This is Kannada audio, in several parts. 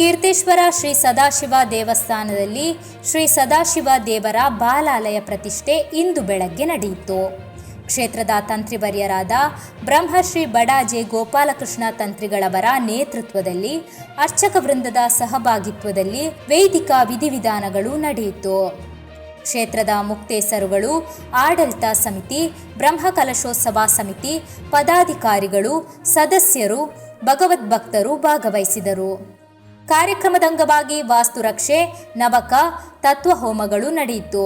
ಕೀರ್ತೇಶ್ವರ ಶ್ರೀ ಸದಾಶಿವ ದೇವಸ್ಥಾನದಲ್ಲಿ ಶ್ರೀ ಸದಾಶಿವ ದೇವರ ಬಾಲಾಲಯ ಪ್ರತಿಷ್ಠೆ ಇಂದು ಬೆಳಗ್ಗೆ ನಡೆಯಿತು. ಕ್ಷೇತ್ರದ ತಂತ್ರಿವರ್ಯರಾದ ಬ್ರಹ್ಮಶ್ರೀ ಬಡಾಜೆ ಗೋಪಾಲಕೃಷ್ಣ ತಂತ್ರಿಗಳವರ ನೇತೃತ್ವದಲ್ಲಿ, ಅರ್ಚಕ ವೃಂದದ ಸಹಭಾಗಿತ್ವದಲ್ಲಿ ವೈದಿಕ ವಿಧಿವಿಧಾನಗಳು ನಡೆಯಿತು. ಕ್ಷೇತ್ರದ ಮುಕ್ತೇಸರುಗಳು, ಆಡಳಿತ ಸಮಿತಿ ಬ್ರಹ್ಮಕಲಶೋತ್ಸವ ಸಮಿತಿ, ಪದಾಧಿಕಾರಿಗಳು, ಸದಸ್ಯರು, ಭಗವದ್ಭಕ್ತರು ಭಾಗವಹಿಸಿದರು. ಕಾರ್ಯಕ್ರಮದ ಅಂಗವಾಗಿ ವಾಸ್ತುರಕ್ಷೆ, ನವಕ ತತ್ವ ಹೋಮಗಳು ನಡೆಯಿತು.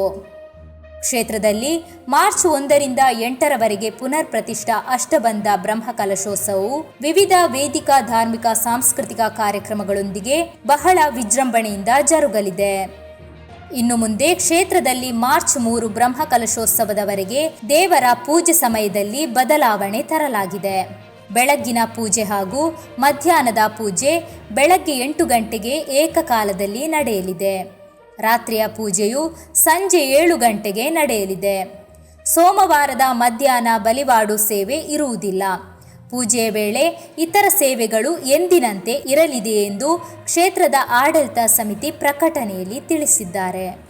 ಕ್ಷೇತ್ರದಲ್ಲಿ ಮಾರ್ಚ್ ಒಂದರಿಂದ ಎಂಟರವರೆಗೆ ಪುನರ್ ಪ್ರತಿಷ್ಠಾ ಅಷ್ಟಬಂಧ ಬ್ರಹ್ಮಕಲಶೋತ್ಸವವು ವಿವಿಧ ವೇದಿಕ, ಧಾರ್ಮಿಕ, ಸಾಂಸ್ಕೃತಿಕ ಕಾರ್ಯಕ್ರಮಗಳೊಂದಿಗೆ ಬಹಳ ವಿಜೃಂಭಣೆಯಿಂದ ಜರುಗಲಿದೆ. ಇನ್ನು ಮುಂದೆ ಕ್ಷೇತ್ರದಲ್ಲಿ ಮಾರ್ಚ್ ಮೂರು ಬ್ರಹ್ಮಕಲಶೋತ್ಸವದವರೆಗೆ ದೇವರ ಪೂಜೆ ಸಮಯದಲ್ಲಿ ಬದಲಾವಣೆ ತರಲಾಗಿದೆ. ಬೆಳಗ್ಗಿನ ಪೂಜೆ ಹಾಗೂ ಮಧ್ಯಾಹ್ನದ ಪೂಜೆ ಬೆಳಗ್ಗೆ ಎಂಟು ಗಂಟೆಗೆ ಏಕಕಾಲದಲ್ಲಿ ನಡೆಯಲಿದೆ. ರಾತ್ರಿಯ ಪೂಜೆಯು ಸಂಜೆ ಏಳು ಗಂಟೆಗೆ ನಡೆಯಲಿದೆ. ಸೋಮವಾರದ ಮಧ್ಯಾಹ್ನ ಬಲಿವಾಡು ಸೇವೆ ಇರುವುದಿಲ್ಲ. ಪೂಜೆಯ ವೇಳೆ ಇತರ ಸೇವೆಗಳು ಎಂದಿನಂತೆ ಇರಲಿದೆ ಎಂದು ಕ್ಷೇತ್ರದ ಆಡಳಿತ ಸಮಿತಿ ಪ್ರಕಟಣೆಯಲ್ಲಿ ತಿಳಿಸಿದ್ದಾರೆ.